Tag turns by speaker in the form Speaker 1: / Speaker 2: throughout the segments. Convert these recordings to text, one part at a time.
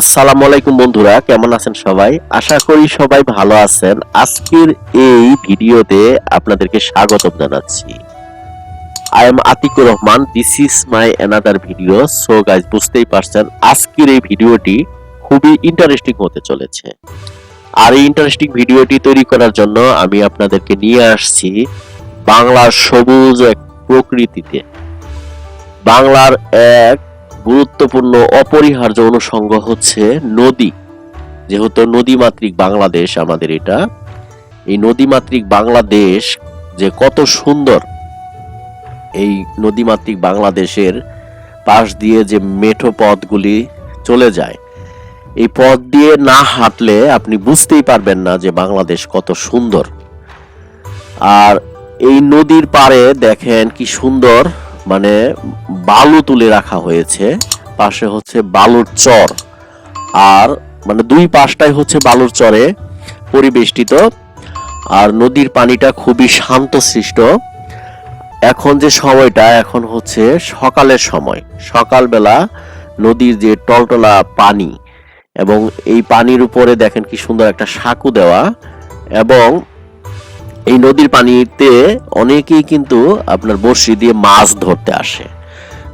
Speaker 1: আসসালামু আলাইকুম বন্ধুরা, কেমন আছেন সবাই? আশা করি সবাই ভালো আছেন। আজকের এই ভিডিওতে আপনাদেরকে স্বাগত জানাচ্ছি। I am Atikur Rahman this is my another video so guys বুঝতেই পারছেন, আজকের এই ভিডিওটি খুবই ইন্টারেস্টিং হতে চলেছে। আর এই ইন্টারেস্টিং ভিডিওটি তৈরি করার জন্য আমি আপনাদেরকে নিয়ে আসছি বাংলার সবুজ এক প্রকৃতিতে। বাংলার এক গুরুত্বপূর্ণ অপরিহার্য অনুষঙ্গ হচ্ছে নদী। যেহেতু নদীমাতৃক বাংলাদেশ আমাদের এটা, এই নদীমাতৃক বাংলাদেশ যে কত সুন্দর এই নদীমাতৃক বাংলাদেশের পাশ দিয়ে যে মেঠো পথগুলি চলে যায়। এই পথ দিয়ে না হাঁটলে আপনি বুঝতেই পারবেন না যে বাংলাদেশ কত সুন্দর। আর এই নদীর পাড়ে দেখেন কি সুন্দর মানে বালু তুলে রাখা হয়েছে, পাশে হচ্ছে বালুর চর। আর মানে দুই পাশটাই হচ্ছে বালুর চরে পরিবেষ্টিত। আর নদীর পানিটা খুবই শান্ত সৃষ্ট। এখন যে সময়টা, এখন হচ্ছে সকালের সময়। সকালবেলা নদীর যে টলটলা পানি এবং এই পানির উপরে দেখেন কি সুন্দর একটা সাঁকু দেওয়া এবং এই নদীর পানিতে অনেকেই কিন্তু আপনার বড়শি দিয়ে মাছ ধরতে আসে।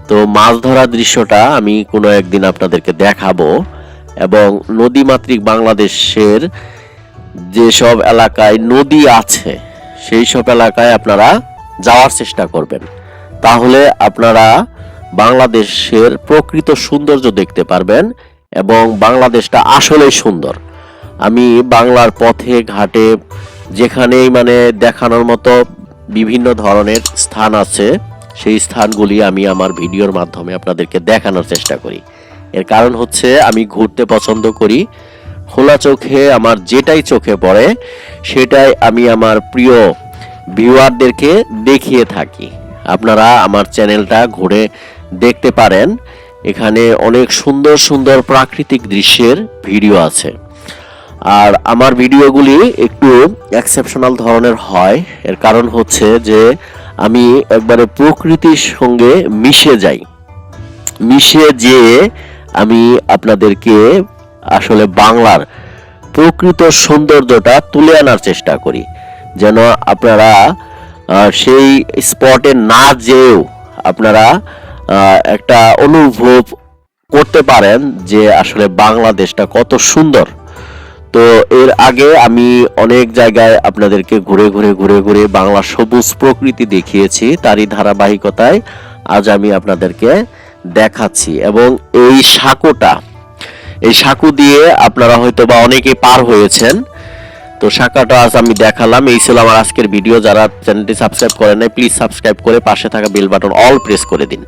Speaker 1: তো মাছ ধরার দৃশ্যটা আমি কোনো একদিন আপনাদেরকে দেখাবো এবং নদীমাতৃক বাংলাদেশের যেসব এলাকায় নদী আছে, সেই সব এলাকায় আপনারা যাওয়ার চেষ্টা করবেন। তাহলে আপনারা বাংলাদেশের প্রকৃত সৌন্দর্য দেখতে পারবেন এবং বাংলাদেশটা আসলেই সুন্দর। আমি বাংলার পথে, ঘাটে যেখানেই মানে দেখানোর মতো বিভিন্ন ধরনের স্থান আছে, সেই স্থানগুলি আমি আমার ভিডিওর মাধ্যমে আপনাদেরকে দেখানোর চেষ্টা করি। এর কারণ হচ্ছে আমি ঘুরতে পছন্দ করি, খোলা চোখে, আমার যেটাই চোখে পড়ে, সেটাই আমি আমার প্রিয় ভিউয়ারদেরকে দেখিয়ে থাকি। আপনারা আমার চ্যানেলটা ঘুরে দেখতে পারেন। এখানে অনেক সুন্দর সুন্দর প্রাকৃতিক দৃশ্যের ভিডিও আছে। আর আমার ভিডিওগুলি একটু এক্সেপশনাল ধরনের হয়। এর কারণ হচ্ছে যে আমি একবারে প্রকৃতির সঙ্গে মিশে যাই। মিশে যেয়ে আমি আপনাদেরকে আসলে বাংলার প্রকৃত সৌন্দর্যটা তুলে আনার চেষ্টা করি। যেন আপনারা সেই স্পটে না যেয়েও আপনারা একটা অনুভব করতে পারেন যে আসলে বাংলাদেশটা কত সুন্দর। তো এর আগে আমি অনেক জায়গায় আপনাদেরকে ঘুরে ঘুরে ঘুরে ঘুরে বাংলা সবুজ প্রকৃতি দেখিয়েছি, তারই ধারাবাহিকতায় আজ আমি আপনাদেরকে দেখাচ্ছি। এবং এই সাঁকোটা, এই সাঁকু দিয়ে আপনারা হয়তো বা অনেকে পার হয়েছেন। তো শাখাটা আজ আমি দেখালাম। এই ছিল আমার আজকের ভিডিও। যারা চ্যানেলটি সাবস্ক্রাইব করেন নাই, প্লিজ সাবস্ক্রাইব করে পাশে থাকা বেল বাটন অল প্রেস করে দিন।